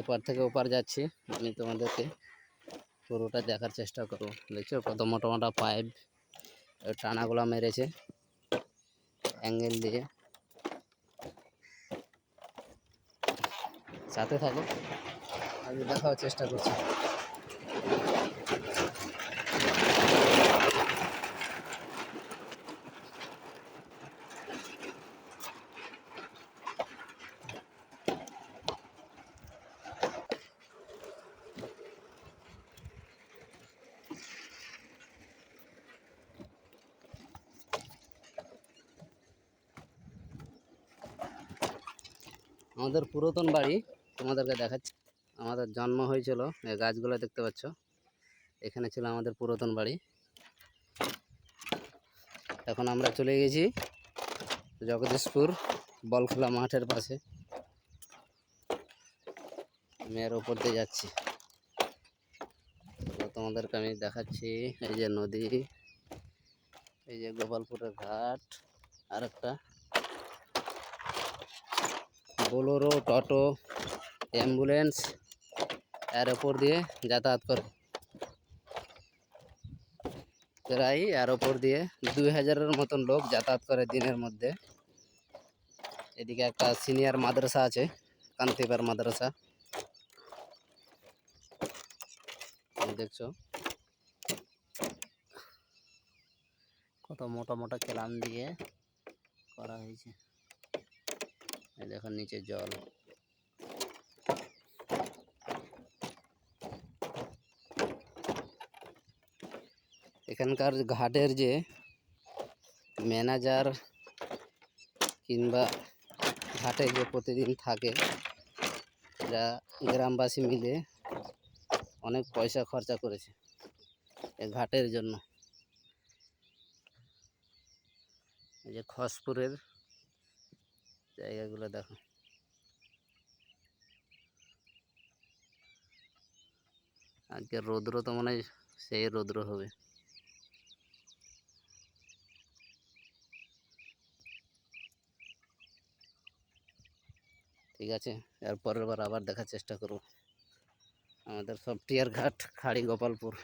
এপার থেকে ওপার যাচ্ছি, আমি তোমাদেরকে পুরোটা দেখার চেষ্টা করব। দেখছ কত মোটা মোটা পাইপ টানাগুলো মেরেছে। অ্যাঙ্গেল দিয়ে। সাথে থাকো। আমি দেখার চেষ্টা করছি। আমাদের পুরাতন বাড়ি, তোমাদেরকে দেখাচ্ছি। আমাদের জন্ম হয়েছিল, এই গাছগুলো দেখতে পাচ্ছ। এখানে ছিল আমাদের পুরাতন বাড়ি। এখন আমরা চলে গেছি জগদীশপুর বলখোলা মাঠের পাশে। আমি ওপর দিয়ে যাচ্ছি। তোমাদেরকে আমি দেখাচ্ছি, এই যে নদী, এই যে গোপালপুরের ঘাট আর একটা বোলোরো টোটো অ্যাম্বুলেন্স এর ওপর দিয়ে যাতায়াত করে। প্রায় এর ওপর দিয়ে দুই হাজারের মতন লোক যাতায়াত করে দিনের মধ্যে। এদিকে একটা সিনিয়র মাদ্রাসা আছে কান্তিবার মাদ্রাসা। দেখছ? কত মোটা মোটা কেলান দিয়ে করা হয়েছে। এই দেখো নিচে জল। এখানকার ঘাটের যে ম্যানেজার কিংবা ঘাটে যে প্রতিদিন থাকে, এরা গ্রামবাসী মিলে অনেক পয়সা খরচা করেছে এই ঘাটের জন্য। এই যে খসপুরের জায়গাগুলো দেখো। আজকে রৌদ্র তো মনে হয় সেই রৌদ্র হবে। ঠিক আছে এর পরের বার আবার দেখার চেষ্টা করব। আমাদের সফটিয়ার ঘাট খাড়ি গোপালপুর